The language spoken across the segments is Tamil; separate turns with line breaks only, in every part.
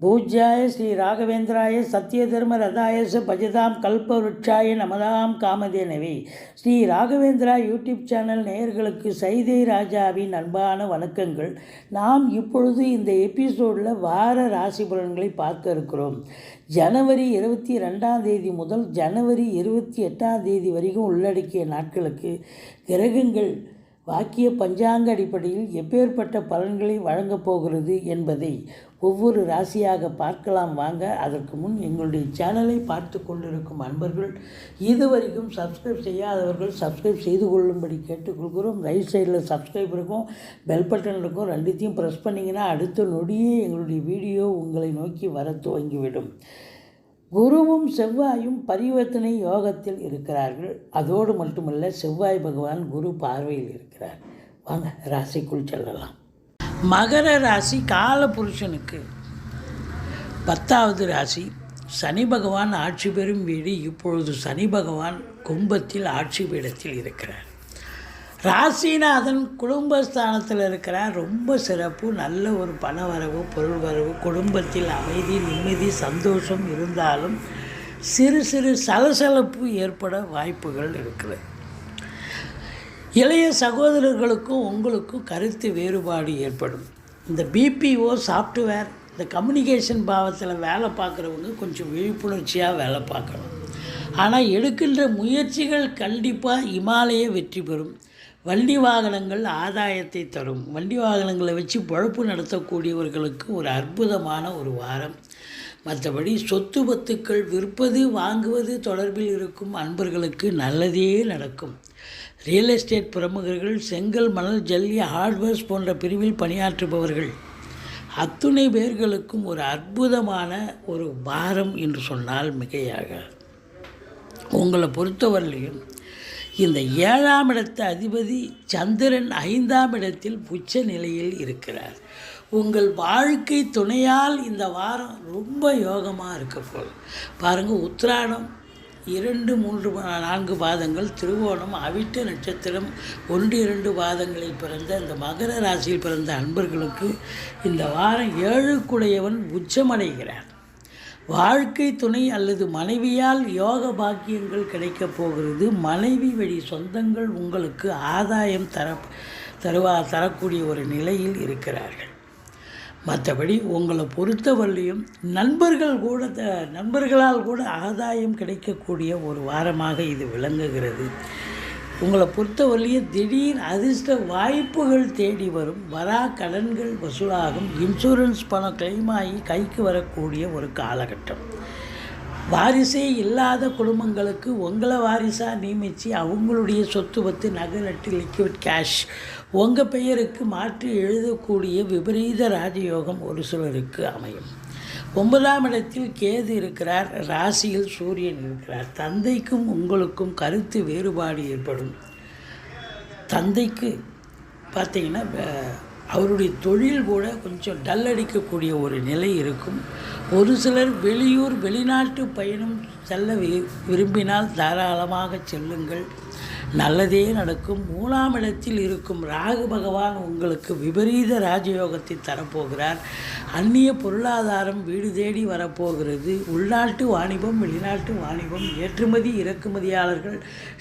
பூஜ்யாய ஸ்ரீ ராகவேந்திராய சத்யதர்ம ரதாயச பஜதாம் கல்பவருட்சாய நமதாம் காமதேனவி. ஸ்ரீ ராகவேந்திரா யூடியூப் சேனல் நேயர்களுக்கு சைதை ராஜாவின் அன்பான வணக்கங்கள். நாம் இப்பொழுது இந்த எபிசோடில் வார ராசி பலன்களை பார்க்க இருக்கிறோம். ஜனவரி இருபத்தி ரெண்டாம் தேதி முதல் ஜனவரி இருபத்தி எட்டாம் தேதி வரைக்கும் உள்ளடக்கிய நாட்களுக்கு கிரகங்கள் வாக்கிய பஞ்சாங்க அடிப்படையில் எப்பேற்பட்ட பலன்களை வழங்கப் போகிறது என்பதை ஒவ்வொரு ராசியாக பார்க்கலாம் வாங்க. அதற்கு முன் எங்களுடைய சேனலை பார்த்து கொண்டிருக்கும் அன்பர்கள் இதுவரைக்கும் சப்ஸ்கிரைப் செய்யாதவர்கள் சப்ஸ்கிரைப் செய்து கொள்ளும்படி கேட்டுக்கொள்கிறோம். ரைட் சைடில் சப்ஸ்கிரைப் இருக்கும் பெல் பட்டன் இருக்கும் ரெண்டுத்தையும் ப்ரெஸ் பண்ணிங்கன்னா அடுத்த நொடியே எங்களுடைய வீடியோ உங்களை நோக்கி வர துவங்கிவிடும். குருவும் செவ்வாயும் பரிவர்த்தனை யோகத்தில் இருக்கிறார்கள். அதோடு மட்டுமல்ல செவ்வாய் பகவான் குரு பார்வையில் இருக்கிறார். வாங்க ராசிக்குள் செல்லலாம். மகர ராசி காலபுருஷனுக்கு. பத்தாவது ராசி சனி பகவான் ஆட்சி பெறும் வீடு. இப்பொழுது சனி பகவான் கும்பத்தில் ஆட்சி பீடத்தில் இருக்கிறார். ராசிநாதன் குடும்பஸ்தானத்தில் இருக்கிறார். ரொம்ப சிறப்பு நல்ல ஒரு பண வரவு பொருள் வரவு குடும்பத்தில் அமைதி நிம்மதி சந்தோஷம் இருந்தாலும் சிறு சிறு சலசலப்பு ஏற்பட வாய்ப்புகள் இருக்கிறது. இளைய சகோதரர்களுக்கும் உங்களுக்கும் கருத்து வேறுபாடு ஏற்படும். இந்த பிபிஓ சாஃப்ட்வேர் இந்த கம்யூனிகேஷன் பாவத்தில் வேலை பார்க்குறவங்க கொஞ்சம் விழிப்புணர்ச்சியாக வேலை பார்க்கணும் ஆனால் எடுக்கின்ற முயற்சிகள் கண்டிப்பாக இமாலய வெற்றி பெறும். வண்டி வாகனங்கள் ஆதாயத்தை தரும். வண்டி வாகனங்களை வச்சு பொழப்பு நடத்தக்கூடியவர்களுக்கு ஒரு அற்புதமான ஒரு வாரம். மற்றபடி சொத்து பத்துக்கள் விற்பது வாங்குவது தொடர்பில் இருக்கும் அன்பர்களுக்கு நல்லதே நடக்கும். ரியல் எஸ்டேட் பிரமுகர்கள் செங்கல் மணல் ஜல்லி ஹார்ட்வேர்ஸ் போன்ற பிரிவில் பணியாற்றுபவர்கள். அத்துணை பேர்களுக்கும் ஒரு அற்புதமான ஒரு வாரம் என்று சொன்னால் மிகையாக. உங்களை பொறுத்தவரையிலையும் இந்த ஏழாம் இடத்து அதிபதி சந்திரன் ஐந்தாம் இடத்தில் உச்ச நிலையில் இருக்கிறார். உங்கள் வாழ்க்கை துணையால் இந்த வாரம் ரொம்ப யோகமாக இருக்க போகுது. பாருங்கள் உத்திராடம் இரண்டு மூன்று நான்கு பாதங்கள் திருவோணம் அவிட்ட நட்சத்திரம் ஒன்று இரண்டு பாதங்களில் பிறந்த இந்த மகர ராசியில் பிறந்த அன்பர்களுக்கு இந்த வாரம் ஏழுக்குடையவன் உச்சமடைகிறார். வாழ்க்கை துணை அல்லது மனைவியால் யோக பாக்கியங்கள் கிடைக்கப் போகிறது. மனைவி வழி சொந்தங்கள் உங்களுக்கு ஆதாயம் தர தருவா தரக்கூடிய ஒரு நிலையில் இருக்கிறார்கள். மற்றபடி உங்களை பொறுத்தவரையும் நண்பர்கள் கூட த நண்பர்களால் கூட ஆதாயம் கிடைக்கக்கூடிய ஒரு வாரமாக இது விளங்குகிறது. உங்களை பொறுத்தவரையிலேயே திடீர் அதிர்ஷ்ட வாய்ப்புகள் தேடி வரும். வரா கடன்கள் வசூலாகும். இன்சூரன்ஸ் பணம் claim ஆகி கைக்கு வரக்கூடிய ஒரு காலகட்டம். வாரிசே இல்லாத குடும்பங்களுக்கு உங்களை வாரிசாக நியமித்து அவங்களுடைய சொத்து பத்து நகை நட்டு லிக்விட் கேஷ் உங்கள் பெயருக்கு மாற்றி எழுதக்கூடிய விபரீத ராஜயோகம் ஒரு சிலருக்கு அமையும். ஒன்பதாம் இடத்தில் கேது இருக்கிறார். ராசியில் சூரியன் இருக்கிறார். தந்தைக்கும் உங்களுக்கும் கருத்து வேறுபாடு ஏற்படும். தந்தைக்கு பார்த்தீங்கன்னா அவருடைய தொழில் கூட கொஞ்சம் டல் அடிக்கக்கூடிய ஒரு நிலை இருக்கும். ஒரு சிலர் வெளியூர் வெளிநாட்டு பயணம் செல்ல விரும்பினால் தாராளமாக செல்லுங்கள். நல்லதே நடக்கும். மூணாம் இடத்தில் இருக்கும் ராகு பகவான் உங்களுக்கு விபரீத ராஜயோகத்தை தரப்போகிறார். அந்நிய பொருளாதாரம் வீடு தேடி வரப்போகிறது. உள்நாட்டு வாணிபம் வெளிநாட்டு வாணிபம் ஏற்றுமதி இறக்குமதியாளர்கள்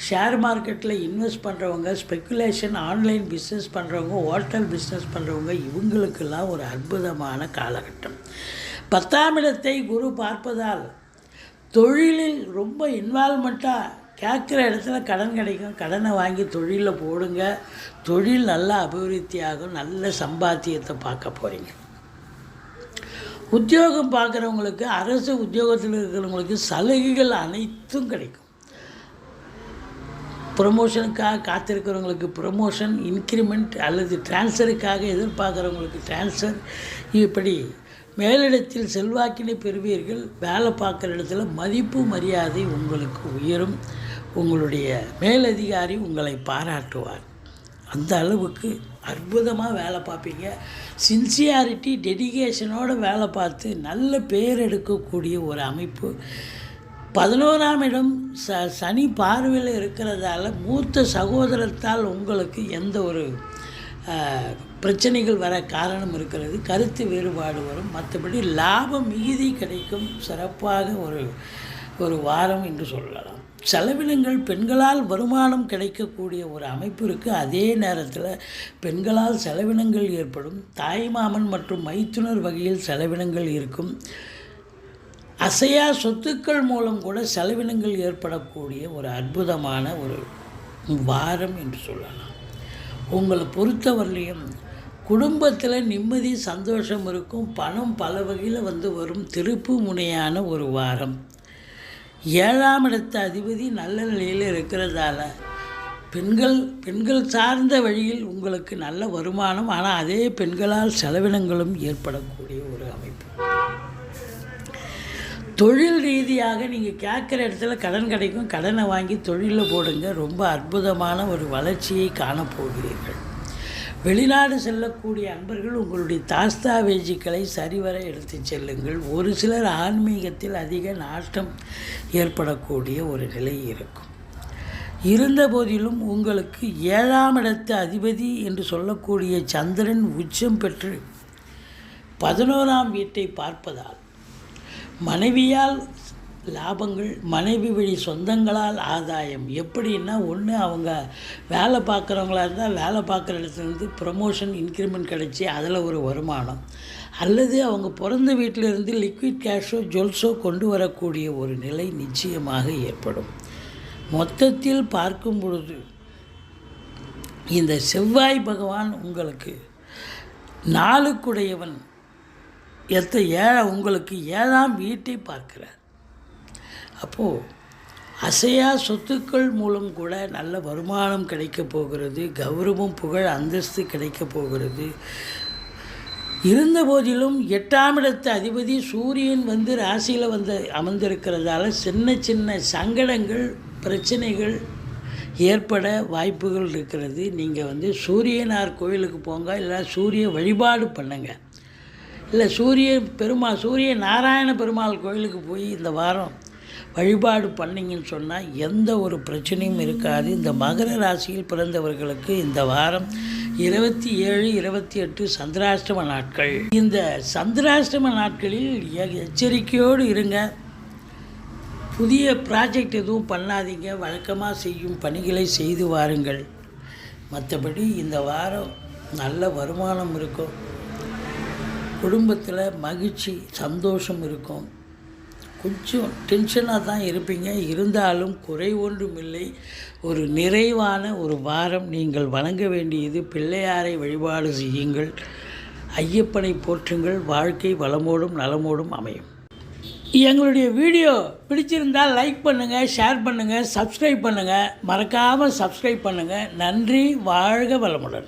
ஷேர் மார்க்கெட்டில் இன்வெஸ்ட் பண்ணுறவங்க ஸ்பெக்குலேஷன் ஆன்லைன் பிஸ்னஸ் பண்ணுறவங்க ஹோட்டல் பிஸ்னஸ் பண்ணுறவங்க இவங்களுக்கெல்லாம் ஒரு அற்புதமான காலகட்டம். பத்தாம் இடத்தை குரு பார்ப்பதால் தொழிலில் ரொம்ப இன்வால்மெண்ட்டாக கேட்குற இடத்துல கடன் கிடைக்கும். கடனை வாங்கி தொழிலில் போடுங்க. தொழில் நல்லா அபிவிருத்தியாகும் நல்ல சம்பாத்தியத்தை பார்க்க போகிறீங்க உத்தியோகம் பார்க்குறவங்களுக்கு அரசு உத்தியோகத்தில் இருக்கிறவங்களுக்கு சலுகைகள் அனைத்தும் கிடைக்கும். ப்ரொமோஷனுக்காக காத்திருக்கிறவங்களுக்கு ப்ரொமோஷன் இன்க்ரிமெண்ட் அல்லது டிரான்ஸ்ஃபருக்காக எதிர்பார்க்குறவங்களுக்கு டிரான்ஸ்ஃபர் இப்படி மேலிடத்தில் செல்வாக்கினை பெறுவீர்கள். வேலை பார்க்குற இடத்துல மதிப்பு மரியாதை உங்களுக்கு உயரும். உங்களுடைய மேலதிகாரி உங்களை பாராட்டுவார். அந்த அளவுக்கு அற்புதமாக வேலை பார்ப்பீங்க. சின்சியாரிட்டி டெடிகேஷனோடு வேலை பார்த்து நல்ல பேர் எடுக்கக்கூடிய ஒரு அமைப்பு. பதினோராம் இடம் ச சனி பார்வையில் இருக்கிறதால மூத்த சகோதரத்தால் உங்களுக்கு எந்த ஒரு பிரச்சனைகள் வர காரணம் இருக்கிறது. கருத்து வேறுபாடு வரும். மற்றபடி லாபம் மிகுதி கிடைக்கும். சிறப்பாக ஒரு ஒரு வாரம் என்று சொல்லலாம். செலவினங்கள் பெண்களால் வருமானம் கிடைக்கக்கூடிய ஒரு அமைப்பு இருக்குது அதே நேரத்தில் பெண்களால் செலவினங்கள் ஏற்படும். தாய்மாமன் மற்றும் மைத்துனர் வகையில் செலவினங்கள் இருக்கும். அசையா சொத்துக்கள் மூலம் கூட செலவினங்கள் ஏற்படக்கூடிய ஒரு அற்புதமான ஒரு வாரம் என்று சொல்லலாம். உங்களை பொறுத்தவரையிலையும் குடும்பத்தில் நிம்மதி சந்தோஷம் இருக்கும். பணம் பல வகையில் வந்து வரும். திருப்பு முனையான ஒரு வாரம். ஏழாம் இடத்த அதிபதி நல்ல நிலையில் இருக்கிறதால பெண்கள் பெண்கள் சார்ந்த வழியில் உங்களுக்கு நல்ல வருமானம் ஆனால் அதே பெண்களால் செலவினங்களும் ஏற்படக்கூடிய ஒரு அமைப்பு. தொழில் ரீதியாக நீங்கள் கேட்குற இடத்துல கடன் கிடைக்கும் கடனை வாங்கி தொழிலில் போடுங்க. ரொம்ப அற்புதமான ஒரு வளர்ச்சியை காணப்போகிறீர்கள். வெளிநாடு செல்லக்கூடிய அன்பர்கள் உங்களுடைய தாஸ்தாவேஜிக்களை சரிவர எடுத்து செல்லுங்கள். ஒரு சிலர் ஆன்மீகத்தில் அதிக நாட்டம் ஏற்படக்கூடிய ஒரு நிலை இருக்கும். இருந்த போதிலும் உங்களுக்கு ஏழாம் இடத்து அதிபதி என்று சொல்லக்கூடிய சந்திரன் உச்சம் பெற்று பதினோராம் வீட்டை பார்ப்பதால் மனைவியால் லாபங்கள் மனைவி வழி சொந்தங்களால் ஆதாயம். எப்படின்னா ஒன்று அவங்க வேலை பார்க்குறவங்களா இருந்தால் வேலை பார்க்குற இடத்துலேருந்து ப்ரமோஷன் இன்க்ரிமெண்ட் கிடச்சி அதில் ஒரு வருமானம். அல்லது அவங்க பிறந்த வீட்டிலிருந்து லிக்விட் கேஷோ ஜுவல்ஸோ கொண்டு வரக்கூடிய ஒரு நிலை நிச்சயமாக ஏற்படும். மொத்தத்தில் பார்க்கும் பொழுது இந்த செவ்வாய் பகவான் உங்களுக்கு நாளுக்குடையவன். எத்த ஏழ உங்களுக்கு ஏழாம் வீட்டை பார்க்கிறார். அப்போது அசையா சொத்துக்கள் மூலம் கூட நல்ல வருமானம் கிடைக்கப் போகிறது கௌரவம் புகழ் அந்தஸ்து கிடைக்கப் போகிறது. இருந்த போதிலும் எட்டாம் இடத்து அதிபதி சூரியன் வந்து ராசியில் வந்து அமர்ந்திருக்கிறதால சின்ன சின்ன சங்கடங்கள் பிரச்சனைகள் ஏற்பட வாய்ப்புகள் இருக்கிறது. நீங்கள் வந்து சூரியனார் கோயிலுக்கு போங்க இல்லை சூரிய வழிபாடு பண்ணுங்கள் இல்லை சூரிய பெருமாள் சூரிய நாராயண பெருமாள் கோயிலுக்கு போய் இந்த வாரம் வழிபாடு பண்ணிங்கன்னு சொன்னால் எந்த ஒரு பிரச்சனையும் இருக்காது. இந்த மகர ராசியில் பிறந்தவர்களுக்கு இந்த வாரம் இருபத்தி ஏழு இருபத்தி எட்டு சந்திராஷ்டம நாட்கள். இந்த சந்திராஷ்டம நாட்களில் எச்சரிக்கையோடு இருங்க. புதிய ப்ராஜெக்ட் எதுவும் பண்ணாதீங்க. வழக்கமாக செய்யும் பணிகளை செய்து வாருங்கள். மற்றபடி இந்த வாரம் நல்ல வருமானம் இருக்கும். குடும்பத்தில் மகிழ்ச்சி சந்தோஷம் இருக்கும். கொஞ்சம் டென்ஷனாக தான் இருப்பீங்க. இருந்தாலும் குறை ஒன்றும் இல்லை ஒரு நிறைவான ஒரு வாரம் நீங்கள் வணங்க வேண்டியது பிள்ளையாரை வழிபாடு செய்யுங்கள். ஐயப்பனை போற்றுங்கள். வாழ்க்கை வளமோடும் நலமோடும் அமையும். எங்களுடைய வீடியோ பிடிச்சிருந்தால் லைக் பண்ணுங்கள் ஷேர் பண்ணுங்கள் சப்ஸ்கிரைப் பண்ணுங்கள் மறக்காமல் சப்ஸ்கிரைப் பண்ணுங்கள் நன்றி வாழ்க வளமுடன்.